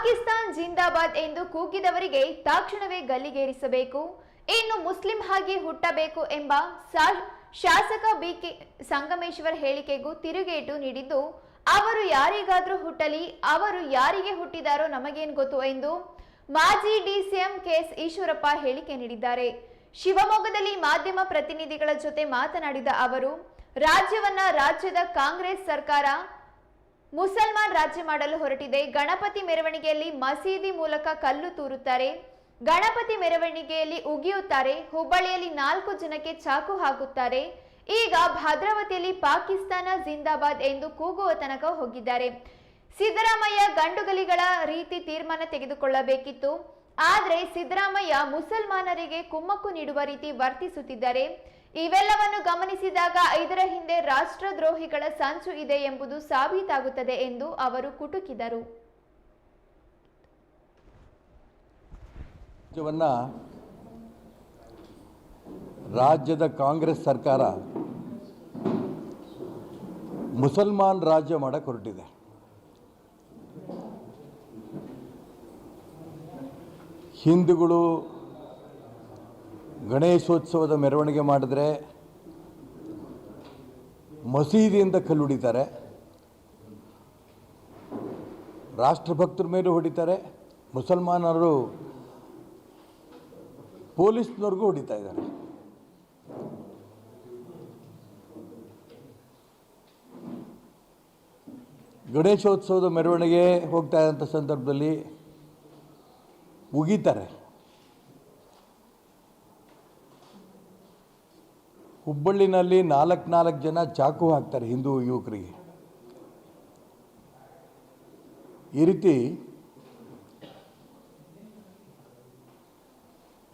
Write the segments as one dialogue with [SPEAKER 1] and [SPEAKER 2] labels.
[SPEAKER 1] ಪಾಕಿಸ್ತಾನ್ ಜಿಂದಾಬಾದ್ ಎಂದು ಕೂಗಿದವರಿಗೆ ತಕ್ಷಣವೇ ಗಲ್ಲಿಗೇರಿಸಬೇಕು. ಇನ್ನು ಮುಸ್ಲಿಂ ಹಾಗೆ ಹುಟ್ಟಬೇಕು ಎಂಬ ಶಾಸಕ ಬಿಕೆ ಸಂಗಮೇಶ್ವರ್ ಹೇಳಿಕೆಗೂ ತಿರುಗೇಟು ನೀಡಿದ್ದು, ಅವರು ಯಾರಿಗಾದ್ರೂ ಹುಟ್ಟಲಿ, ಅವರು ಯಾರಿಗೆ ಹುಟ್ಟಿದಾರೋ ನಮಗೇನ್ ಗೊತ್ತು ಎಂದು ಮಾಜಿ ಡಿಸಿಎಂ ಕೆಎಸ್ ಈಶ್ವರಪ್ಪ ಹೇಳಿಕೆ ನೀಡಿದ್ದಾರೆ. ಶಿವಮೊಗ್ಗದಲ್ಲಿ ಮಾಧ್ಯಮ ಪ್ರತಿನಿಧಿಗಳ ಜೊತೆ ಮಾತನಾಡಿದ ಅವರು, ರಾಜ್ಯವನ್ನ ರಾಜ್ಯದ ಕಾಂಗ್ರೆಸ್ ಸರ್ಕಾರ ಮುಸಲ್ಮಾನ್ ರಾಜ್ಯ ಮಾಡಲು ಹೊರಟಿದೆ. ಗಣಪತಿ ಮೆರವಣಿಗೆಯಲ್ಲಿ ಮಸೀದಿ ಮೂಲಕ ಕಲ್ಲು ತೂರುತ್ತಾರೆ. ಗಣಪತಿ ಮೆರವಣಿಗೆಯಲ್ಲಿ ಉಗಿಯುತ್ತಾರೆ. ಹುಬ್ಬಳ್ಳಿಯಲ್ಲಿ ನಾಲ್ಕು ಜನಕ್ಕೆ ಚಾಕು ಹಾಕುತ್ತಾರೆ. ಈಗ ಭದ್ರಾವತಿಯಲ್ಲಿ ಪಾಕಿಸ್ತಾನ ಜಿಂದಾಬಾದ್ ಎಂದು ಕೂಗುವ ತನಕ ಹೋಗಿದ್ದಾರೆ. ಸಿದ್ದರಾಮಯ್ಯ ಗಂಡುಗಲಿಗಳ ರೀತಿ ತೀರ್ಮಾನ ತೆಗೆದುಕೊಳ್ಳಬೇಕಿತ್ತು. ಆದರೆ ಸಿದ್ದರಾಮಯ್ಯ ಮುಸಲ್ಮಾನರಿಗೆ ಕುಮ್ಮಕ್ಕು ನೀಡುವ ರೀತಿ ವರ್ತಿಸುತ್ತಿದ್ದಾರೆ. ಇವೆಲ್ಲವನ್ನು ಗಮನಿಸಿದಾಗ ಇದರ ಹಿಂದೆ ರಾಷ್ಟ್ರದ್ರೋಹಿಗಳ ಸಂಚು ಇದೆ ಎಂಬುದು ಸಾಬೀತಾಗುತ್ತದೆ ಎಂದು ಅವರು ಕುಟುಕಿದರು.
[SPEAKER 2] ರಾಜ್ಯದ ಕಾಂಗ್ರೆಸ್ ಸರ್ಕಾರ ಮುಸಲ್ಮಾನ್ ರಾಜ್ಯ ಮಾಡಕ್ಕೆ ಹೊರಟಿದೆ ಹಿಂದೂಗಳು ಗಣೇಶೋತ್ಸವದ ಮೆರವಣಿಗೆ ಮಾಡಿದ್ರೆ ಮಸೀದಿಯಿಂದ ಕಲ್ಲು ಹೊಡಿತಾರೆ ರಾಷ್ಟ್ರಭಕ್ತರ ಮೇಲೂ ಹೊಡಿತಾರೆ. ಮುಸಲ್ಮಾನರು ಪೊಲೀಸ್ನವ್ರಿಗೂ ಹೊಡಿತಾ ಇದ್ದಾರೆ. ಗಣೇಶೋತ್ಸವದ ಮೆರವಣಿಗೆ ಹೋಗ್ತಾ ಇದ್ದಂಥ ಸಂದರ್ಭದಲ್ಲಿ ಉಗಿತಾರೆ ಹುಬ್ಬಳ್ಳಿನಲ್ಲಿ ನಾಲ್ಕು ನಾಲ್ಕು ಜನ ಚಾಕು ಹಾಕ್ತಾರೆ ಹಿಂದೂ ಯುವಕರಿಗೆ. ಈ ರೀತಿ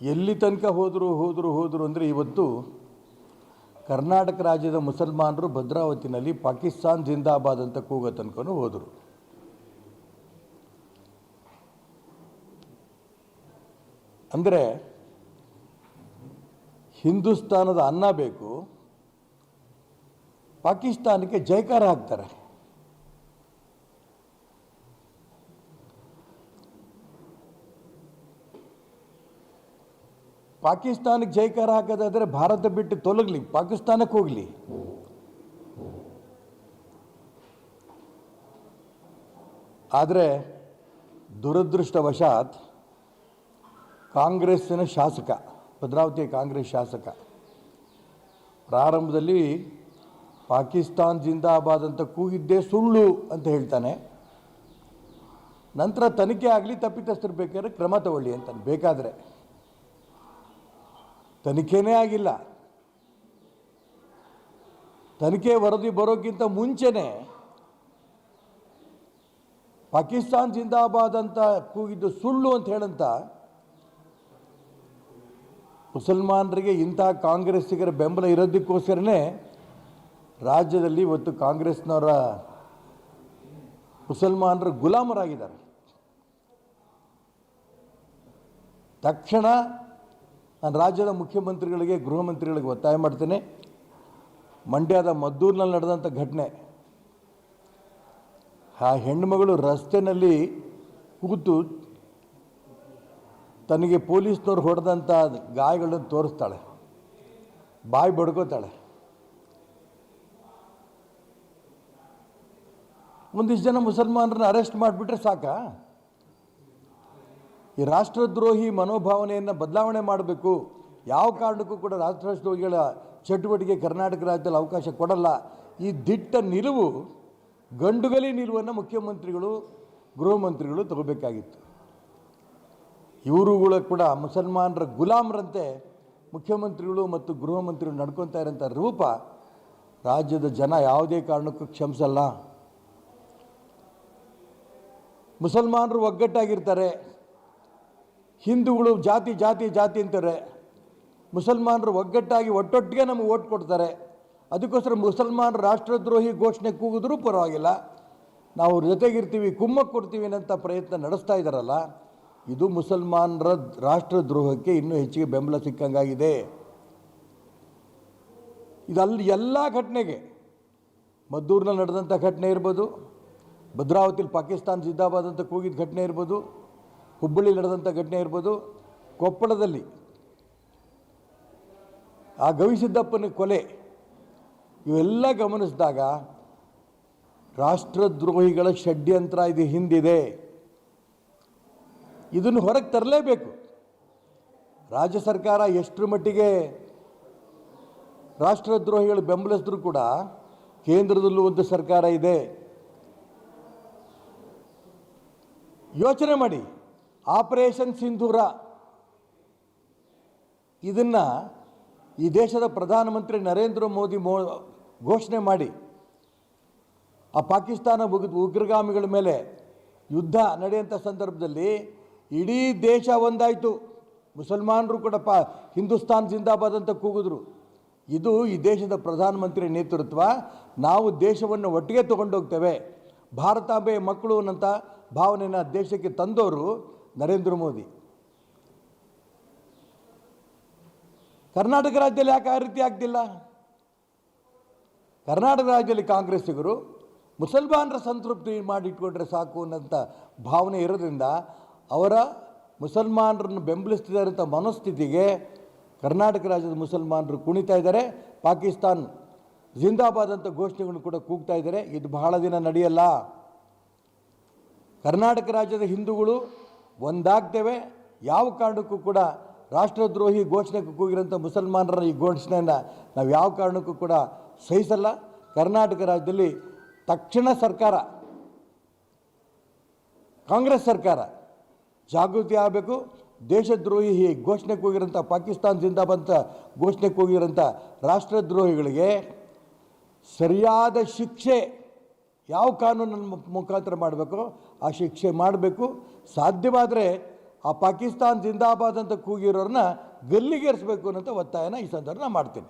[SPEAKER 2] ಎಲ್ಲಿ ತನಕ ಹೋದರು ಹೋದರು ಹೋದರು ಅಂದರೆ ಇವತ್ತು ಕರ್ನಾಟಕ ರಾಜ್ಯದ ಮುಸಲ್ಮಾನರು ಭದ್ರಾವತಿನಲ್ಲಿ ಪಾಕಿಸ್ತಾನ್ ಜಿಂದಾಬಾದ್ ಅಂತ ಕೂಗೋ ತನಕನು ಹೋದರು. ಅಂದರೆ ಹಿಂದೂಸ್ತಾನದ ಅನ್ನ ಬೇಕು, ಪಾಕಿಸ್ತಾನಕ್ಕೆ ಜೈಕಾರ ಹಾಕ್ತಾರೆ. ಪಾಕಿಸ್ತಾನಕ್ಕೆ ಜೈಕಾರ ಹಾಕೋದಾದರೆ ಭಾರತ ಬಿಟ್ಟು ತೊಲಗಲಿ, ಪಾಕಿಸ್ತಾನಕ್ಕೆ ಹೋಗಲಿ. ಆದರೆ ದುರದೃಷ್ಟವಶಾತ್ ಕಾಂಗ್ರೆಸ್ಸಿನ ಶಾಸಕ ಭದ್ರಾವತಿಯ ಕಾಂಗ್ರೆಸ್ ಶಾಸಕ. ಪ್ರಾರಂಭದಲ್ಲಿ ಪಾಕಿಸ್ತಾನ್ ಜಿಂದಾಬಾದ್ ಅಂತ ಕೂಗಿದ್ದೇ ಸುಳ್ಳು ಅಂತ ಹೇಳ್ತಾನೆ. ನಂತರ ತನಿಖೆ ಆಗಲಿ ತಪ್ಪಿತಸ್ಥರು ಬೇಕಾದ್ರೆ ಕ್ರಮ ತಗೊಳ್ಳಿ ಅಂತಾನೆ ಬೇಕಾದರೆ. ತನಿಖೆನೇ ಆಗಿಲ್ಲ. ತನಿಖೆ ವರದಿ ಬರೋಕ್ಕಿಂತ ಮುಂಚೆನೇ ಪಾಕಿಸ್ತಾನ್ ಜಿಂದಾಬಾದ್ ಅಂತ ಕೂಗಿದ್ದು ಸುಳ್ಳು ಅಂತ ಹೇಳಂತ ಮುಸಲ್ಮಾನರಿಗೆ ಇಂಥ ಕಾಂಗ್ರೆಸ್ಸಿಗರ ಬೆಂಬಲ ಇರೋದಕ್ಕೋಸ್ಕರನೇ ರಾಜ್ಯದಲ್ಲಿ ಇವತ್ತು ಕಾಂಗ್ರೆಸ್ನವರ ಮುಸಲ್ಮಾನರು ಗುಲಾಮರಾಗಿದ್ದಾರೆ. ತಕ್ಷಣ ನಾನು ರಾಜ್ಯದ ಮುಖ್ಯಮಂತ್ರಿಗಳಿಗೆ, ಗೃಹ ಮಂತ್ರಿಗಳಿಗೆ ಒತ್ತಾಯ ಮಾಡ್ತೇನೆ. ಮಂಡ್ಯದ ಮದ್ದೂರಿನಲ್ಲಿ ನಡೆದಂಥ ಘಟನೆ, ಆ ಹೆಣ್ಣುಮಗಳು ರಸ್ತೆಯಲ್ಲಿ ಕೂತು ತನಗೆ ಪೊಲೀಸ್ನವ್ರು ಹೊಡೆದಂಥ ಗಾಯಗಳನ್ನು ತೋರಿಸ್ತಾಳೆ. ಬಾಯಿ ಬಡ್ಕೋತಾಳೆ. ಒಂದಿಷ್ಟು ಜನ ಮುಸಲ್ಮಾನರನ್ನ ಅರೆಸ್ಟ್ ಮಾಡಿಬಿಟ್ರೆ ಸಾಕಾ? ಈ ರಾಷ್ಟ್ರದ್ರೋಹಿ ಮನೋಭಾವನೆಯನ್ನು ಬದಲಾವಣೆ ಮಾಡಬೇಕು. ಯಾವ ಕಾರಣಕ್ಕೂ ಕೂಡ ರಾಷ್ಟ್ರದ್ರೋಹಿಗಳ ಚಟುವಟಿಕೆ ಕರ್ನಾಟಕ ರಾಜ್ಯದಲ್ಲಿ ಅವಕಾಶ ಕೊಡಲ್ಲ. ಈ ದಿಟ್ಟ ನಿಲುವು ಗಂಡುಗಲಿ ನಿಲುವನ್ನು ಮುಖ್ಯಮಂತ್ರಿಗಳು ಗೃಹ ಮಂತ್ರಿಗಳು ತಗೋಬೇಕಾಗಿತ್ತು. ಇವರುಗಳು ಕೂಡ ಮುಸಲ್ಮಾನರ ಗುಲಾಮರಂತೆ ಮುಖ್ಯಮಂತ್ರಿಗಳು ಮತ್ತು ಗೃಹ ಮಂತ್ರಿಗಳು ನಡ್ಕೊತಾ ಇರೋಂಥ ರೂಪ ರಾಜ್ಯದ ಜನ ಯಾವುದೇ ಕಾರಣಕ್ಕೂ ಕ್ಷಮಿಸಲ್ಲ. ಮುಸಲ್ಮಾನರು ಒಗ್ಗಟ್ಟಾಗಿರ್ತಾರೆ. ಹಿಂದೂಗಳು ಜಾತಿ ಜಾತಿ ಜಾತಿ ಅಂತಾರೆ. ಮುಸಲ್ಮಾನರು ಒಗ್ಗಟ್ಟಾಗಿ ಒಟ್ಟೊಟ್ಟಿಗೆ ನಮಗೆ ಓಟ್ ಕೊಡ್ತಾರೆ. ಅದಕ್ಕೋಸ್ಕರ ಮುಸಲ್ಮಾನರು ರಾಷ್ಟ್ರದ್ರೋಹಿ ಘೋಷಣೆ ಕೂಗಿದ್ರೂ ಪರವಾಗಿಲ್ಲ. ನಾವು ಅವ್ರ ಜೊತೆಗಿರ್ತೀವಿ, ಕುಮ್ಮಕ್ಕೆ ಕೊಡ್ತೀವಿ ಅನ್ನೋಂಥ ಪ್ರಯತ್ನ ನಡೆಸ್ತಾ ಇದ್ದಾರಲ್ಲ. ಇದು ಮುಸಲ್ಮಾನರ ರಾಷ್ಟ್ರದ್ರೋಹಕ್ಕೆ ಇನ್ನೂ ಹೆಚ್ಚಿಗೆ ಬೆಂಬಲ ಸಿಕ್ಕಂಗಾಗಿದೆ. ಇದಲ್ಲಿ ಎಲ್ಲ ಘಟನೆಗೆ, ಮದ್ದೂರಿನಲ್ಲಿ ನಡೆದಂಥ ಘಟನೆ ಇರ್ಬೋದು, ಭದ್ರಾವತಿಲಿ ಪಾಕಿಸ್ತಾನ ಸಿದ್ದಾಬಾದ್ ಅಂತ ಕೂಗಿದ ಘಟನೆ ಇರ್ಬೋದು, ಹುಬ್ಬಳ್ಳಿ ನಡೆದಂಥ ಘಟನೆ ಇರ್ಬೋದು, ಕೊಪ್ಪಳದಲ್ಲಿ ಆ ಗವಿಸಿದ್ದಪ್ಪನ ಕೊಲೆ ಇವೆಲ್ಲ ಗಮನಿಸಿದಾಗ ರಾಷ್ಟ್ರದ್ರೋಹಿಗಳ ಷಡ್ಯಂತ್ರ ಇದು ಹಿಂದಿದೆ. ಇದನ್ನು ಹೊರಗೆ ತರಲೇಬೇಕು. ರಾಜ್ಯ ಸರ್ಕಾರ ಎಷ್ಟರ ಮಟ್ಟಿಗೆ ರಾಷ್ಟ್ರದ್ರೋಹಿಗಳು ಬೆಂಬಲಿಸಿದ್ರು ಕೂಡ ಕೇಂದ್ರದಲ್ಲೂ ಒಂದು ಸರ್ಕಾರ ಇದೆ. ಯೋಚನೆ ಮಾಡಿ. ಆಪರೇಷನ್ ಸಿಂಧೂರ ಇದನ್ನು ಈ ದೇಶದ ಪ್ರಧಾನಮಂತ್ರಿ ನರೇಂದ್ರ ಮೋದಿ ಮೋ, ಘೋಷಣೆ ಮಾಡಿ. ಆ ಪಾಕಿಸ್ತಾನ ಉಗ್ರಗಾಮಿಗಳ ಮೇಲೆ ಯುದ್ಧ ನಡೆಯುವಂಥ ಸಂದರ್ಭದಲ್ಲಿ ಇಡೀ ದೇಶ ಒಂದಾಯಿತು. ಮುಸಲ್ಮಾನರು ಕೂಡ ಪ, ಹಿಂದೂಸ್ತಾನ್ ಜಿಂದಾಬಾದ್ ಅಂತ ಕೂಗಿದ್ರು. ಇದು ಈ ದೇಶದ ಪ್ರಧಾನಮಂತ್ರಿ ನೇತೃತ್ವ, ನಾವು ದೇಶವನ್ನು ಒಟ್ಟಿಗೆ ತಗೊಂಡೋಗ್ತೇವೆ. ಭಾರತಾಂಬೆ ಮಕ್ಕಳು ಅನ್ನಂಥ ಭಾವನೆಯನ್ನು ದೇಶಕ್ಕೆ ತಂದವರು ನರೇಂದ್ರ ಮೋದಿ. ಕರ್ನಾಟಕ ರಾಜ್ಯದಲ್ಲಿ ಯಾಕೆ ಆ ರೀತಿ ಆಗ್ತಿಲ್ಲ? ಕರ್ನಾಟಕ ರಾಜ್ಯದಲ್ಲಿ ಕಾಂಗ್ರೆಸ್ಸಿಗರು ಮುಸಲ್ಮಾನರ ಸಂತೃಪ್ತಿ ಮಾಡಿಟ್ಕೊಂಡ್ರೆ ಸಾಕು ಅನ್ನೋಂಥ ಭಾವನೆ ಇರೋದ್ರಿಂದ ಅವರ ಮುಸಲ್ಮಾನರನ್ನು ಅಂತ ಮನಸ್ಥಿತಿಗೆ ಕರ್ನಾಟಕ ರಾಜ್ಯದ ಮುಸಲ್ಮಾನರು ಕುಣಿತಾ ಇದ್ದಾರೆ. ಪಾಕಿಸ್ತಾನ್ ಜಿಂದಾಬಾದ್ ಅಂತ ಘೋಷಣೆಗಳನ್ನು ಕೂಡ ಕೂಗ್ತಾ ಇದ್ದಾರೆ. ಇದು ಬಹಳ ದಿನ ನಡೆಯಲ್ಲ. ಕರ್ನಾಟಕ ರಾಜ್ಯದ ಹಿಂದೂಗಳು ಒಂದಾಗ್ತೇವೆ. ಯಾವ ಕಾರಣಕ್ಕೂ ಕೂಡ ರಾಷ್ಟ್ರದ್ರೋಹಿ ಘೋಷಣೆ ಕೂಗಿರೋಂಥ ಮುಸಲ್ಮಾನರ ಈ ಘೋಷಣೆಯನ್ನು ನಾವು ಯಾವ ಕಾರಣಕ್ಕೂ ಕೂಡ ಸಹಿಸಲ್ಲ. ಕರ್ನಾಟಕ ರಾಜ್ಯದಲ್ಲಿ ತಕ್ಷಣ ಸರ್ಕಾರ, ಕಾಂಗ್ರೆಸ್ ಸರ್ಕಾರ ಜಾಗೃತಿ ಆಗಬೇಕು. ದೇಶದ್ರೋಹಿ ಘೋಷಣೆ ಕೂಗಿರೋಂಥ ಪಾಕಿಸ್ತಾನ ಜಿಂದಾಬಾದ್ ಅಂತ ಘೋಷಣೆ ಕೂಗಿರೋಂಥ ರಾಷ್ಟ್ರದ್ರೋಹಿಗಳಿಗೆ ಸರಿಯಾದ ಶಿಕ್ಷೆ ಯಾವ ಕಾನೂನಿನ ಮುಖಾಂತರ ಮಾಡಬೇಕು, ಆ ಶಿಕ್ಷೆ ಮಾಡಬೇಕು. ಸಾಧ್ಯವಾದರೆ ಆ ಪಾಕಿಸ್ತಾನ ಜಿಂದಾಬಾದ್ ಅಂತ ಕೂಗಿರೋರನ್ನ ಗಲ್ಲಿಗೇರಿಸಬೇಕು ಅನ್ನೋಂಥ ಒತ್ತಾಯನ ಈ ಸಂದರ್ಭ ಮಾಡ್ತೀನಿ.